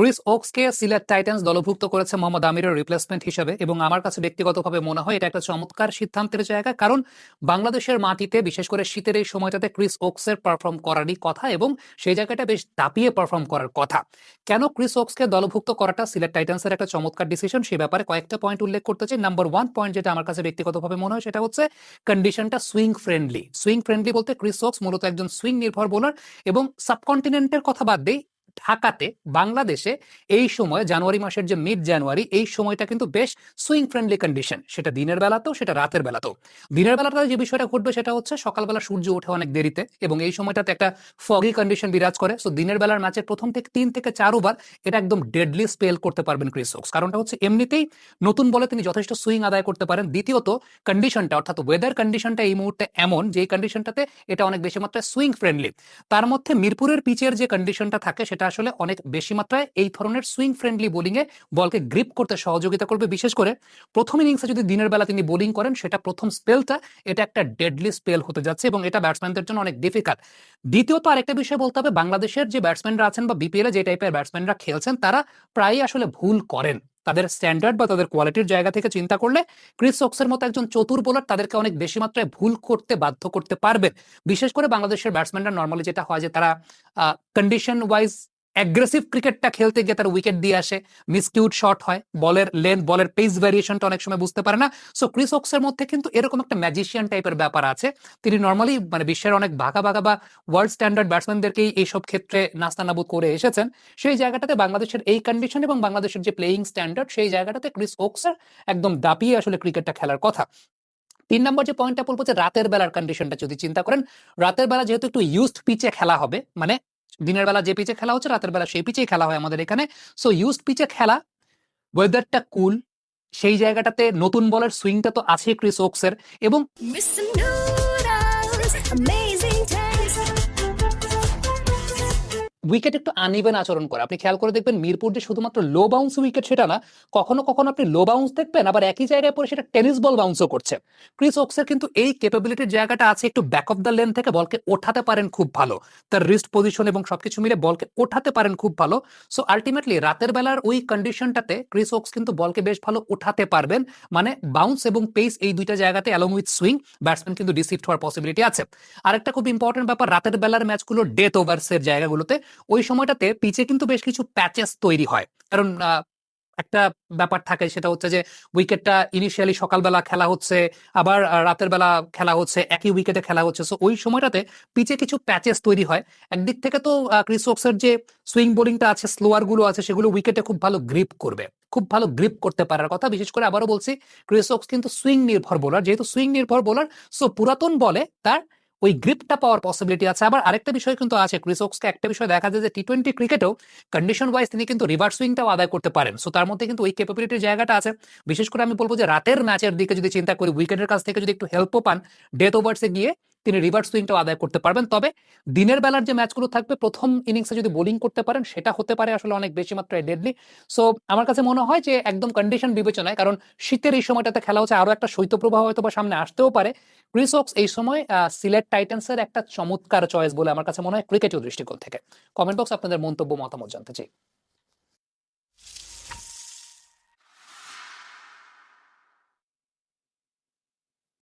Chris ওক্সকে Sylhet Titans দলভুক্ত করেছে মোহাম্মদ আমিরের রিপ্লেসমেন্ট হিসেবে এবং আমার কাছে ব্যক্তিগতভাবে মনে হয় এটা একটা চমৎকার সিদ্ধান্তের জায়গা, কারণ বাংলাদেশের মাটিতে, বিশেষ করে শীতের এই সময়টাতে ক্রিস ওক্সের পারফর্ম করারই কথা এবং সেই জায়গাটা বেশ দাপিয়ে পারফর্ম করার কথা। কেন ক্রিস ওক্সকে দলভুক্ত করাটা সিলেট টাইটান্সের একটা চমৎকার ডিসিশন সে ব্যাপারে কয়েকটা পয়েন্ট উল্লেখ করতে চাই। নাম্বার ওয়ান পয়েন্ট যেটা আমার কাছে ব্যক্তিগতভাবে মনে হয় সেটা হচ্ছে কন্ডিশনটা সুইং ফ্রেন্ডলি সুইং ফ্রেন্ডলি বলতে ক্রিস ওক্স মূলত একজন সুইং নির্ভর বোলার এবং সাবকন্টিনেন্টের কথা বাদ দেই ঢাকাতে বাংলাদেশে এই সময় জানুয়ারি মাসের যে মিড জানুয়ারি এই সময়টা কিন্তু বেশ সুইং ফ্রেন্ডলি কন্ডিশন সেটা দিনের বেলাতেও, সেটা রাতের বেলাতেও। দিনের বেলাতে যে বিষয়টা ঘটবে সেটা হচ্ছে সকালবেলা সূর্য ওঠে অনেক দেরিতে এবং এই সময়টাতে একটা ফগি কন্ডিশন বিরাজ করে। সো দিনের বেলার ম্যাচের প্রথম থেকে তিন থেকে চার ওভার এটা একদম ডেডলি স্পেল করতে পারবেন ক্রিস হোক্স। কারণটা হচ্ছে এমনিতেই নতুন বলে তিনি যথেষ্ট সুইং আদায় করতে পারেন। দ্বিতীয়ত কন্ডিশনটা অর্থাৎ ওয়েদার কন্ডিশনটা এই মুহূর্তে এমন যে কন্ডিশনটাতে এটা অনেক বেশি মাত্রায় সুইং ফ্রেন্ডলি তার মধ্যে মিরপুরের পিচের যে কন্ডিশনটা থাকে সেটা আসলে অনেক বেশি মাত্রায় এই ধরনের সুইং ফ্রেন্ডলি বোলিংয়ে বলকে গ্রিপ করতে সহযোগিতা করবে। বিশেষ করে প্রথম ইনিংসে যদি দিনের বেলা তিনি বোলিং করেন, সেটা প্রথম স্পেলটা এটা একটা ডেডলি স্পেল হতে যাচ্ছে এবং এটা ব্যাটসম্যানদের জন্য অনেক ডিফিকাল্ট দ্বিতীয়ত আরেকটা বিষয় বলতে হবে, বাংলাদেশের যে ব্যাটসম্যানরা আছেন বা বিপিএল যে টাইপের ব্যাটসম্যানরা খেলছেন, তারা প্রায়ই আসলে ভুল করেন। তাদের স্ট্যান্ডার্ড বা তাদের কোয়ালিটির জায়গা থেকে চিন্তা করলে ক্রিস ওক্সের মতো একজন চতুর বোলার তাদেরকে অনেক বেশি মাত্রায় ভুল করতে বাধ্য করতে পারবে বিশেষ করে বাংলাদেশের ব্যাটসম্যানরা নর্মালি যেটা হয় যে তারা কন্ডিশন ওয়াইজ অ্যাগ্রেসিভ ক্রিকেটটা খেলতে গিয়ে তার উইকেট দিয়ে আসে। মিসকিউট শট হয় বলের লেন্থ বলের পেস ভ্যারিয়েশনটা অনেক সময় বুঝতে পারে না। সো ক্রিস ওক্সের মধ্যে কিন্তু এরকম একটা ম্যাজিশিয়ান টাইপের ব্যাপার আছে। তিনি নর্মালি মানে বিশ্বের অনেক ভাগা ভাগা বা ওয়ার্ল্ড স্ট্যান্ডার্ড ব্যাটসম্যানদেরকেই এইসব ক্ষেত্রে নাস্তানাবুদ করে এসেছেন। সেই জায়গাটাতে বাংলাদেশের এই কন্ডিশন এবং বাংলাদেশের যে প্লেয়িং স্ট্যান্ডার্ড সেই জায়গাটাতে ক্রিস ওক্সের একদম দাপিয়ে আসলে ক্রিকেটটা খেলার কথা। তিন নম্বর যে পয়েন্টটা বলব যে রাতের বেলার কন্ডিশনটা যদি চিন্তা করেন, রাতের বেলা যেহেতু একটু ইউজড পিচে খেলা হবে মানে দিনের বেলা যে পিচে খেলা হচ্ছে, রাতের বেলা সেই পিচেই খেলা হয় আমাদের এখানে। সো ইউজড পিচে খেলা ওয়েদারটা কুল সেই জায়গাটাতে নতুন বলের সুইংটা তো আছে ক্রিস ওক্সের এবং উইকেট একটু আনইভেন আচরণ করে। আপনি খেয়াল করে দেখবেন মিরপুর যে শুধুমাত্র লো বাউন্স উইকেট সেটা না, কখনো কখনো আপনি লো বাউন্স দেখবেন, আবার একই জায়গায় পরে সেটা টেনিস বল বাউন্সও করছে। ক্রিস ওক্সের কিন্তু এই ক্যাপাবিলিটির জায়গাটা আছে একটু ব্যাক অফ দ্য লেন থেকে বলকে ওঠাতে পারেন খুব ভালো। তার রিস্ট পজিশন এবং সবকিছু মিলে বলকে ওঠাতে পারেন খুব ভালো। সো আলটিমেটলি রাতের বেলার ওই কন্ডিশনটাতে ক্রিস ওক্স কিন্তু বলকে বেশ ভালো ওঠাতে পারবেন। মানে বাউন্স এবং পেস এই দুইটা জায়গাতে অ্যালং উইথ সুইং ব্যাটসম্যান কিন্তু রিসিভ হওয়ার পসিবিলিটি আছে। আরেকটা খুব ইম্পর্টেন্ট ব্যাপার, রাতের বেলার ম্যাচগুলো ডেথ ওভার্সের জায়গাগুলোতে ওই সময়টাতে পিচে কিন্তু বেশ কিছু প্যাচেস তৈরি হয়। কারণ একটা ব্যাপার থাকে সেটা হচ্ছে যে উইকেটটা ইনিশিয়ালি সকালবেলা খেলা হচ্ছে, আবার রাতের বেলা খেলা হচ্ছে, একই উইকেটে খেলা হচ্ছে। সো ওই সময়টাতে পিচে কিছু প্যাচেস তৈরি হয়। একদিক থেকে তো ক্রিস ওক্সের যে সুইং বোলিংটা আছে স্লোয়ারগুলো আছে, সেগুলো উইকেটে খুব ভালো গ্রিপ করবে। খুব ভালো গ্রিপ করতে পারার কথা। বিশেষ করে আবারও বলছি ক্রিস ওক্স কিন্তু সুইং নির্ভর বোলার যেহেতু সুইং নির্ভর বোলার সো পুরাতন বলে তার ওই গ্রিপটা পাওয়ার পসিবিলিটি আছে। আবার আরেকটা বিষয় কিন্তু আছে ক্রিসক্সকে একটা বিষয় দেখা যায় যে টি টোয়েন্টি ক্রিকেটেও কন্ডিশন ওয়াইজ তিনি কিন্তু রিভার্স সুইংটাও আদায় করতে পারেন। সো তার মধ্যে কিন্তু ওই ক্যাপাবিলিটির জায়গাটা আছে। বিশেষ করে আমি বলব যে রাতের ম্যাচের দিকে যদি চিন্তা করি উইকেটের কাছ থেকে যদি একটু হেল্পও পান ডেথ ওভার্সে গিয়ে তিনি রিভার্স সুইংটাও আদায় করতে পারবেন। তবে দিনের বেলার যে ম্যাচগুলো থাকবে, প্রথম ইনিংসে যদি বোলিং করতে পারেন, সেটা হতে পারে আসলে অনেক বেশি মাত্রায় ডেডলি সো আমার কাছে মনে হয় যে একদম কন্ডিশন বিবেচনায়, কারণ শীতের এই সময়টাতে খেলা হচ্ছে আরও একটা শৈত্যপ্রবাহ হয়তো বা সামনে আসতেও পারে। ক্রিস ওক্স এই সময় সিলেট টাইটান্সের একটা চমৎকার চয়েস বলে আমার কাছে মনে হয় ক্রিকেটীয় দৃষ্টিকোণ থেকে। কমেন্ট বক্স আপনাদের মন্তব্য মতামত জানতে চাই।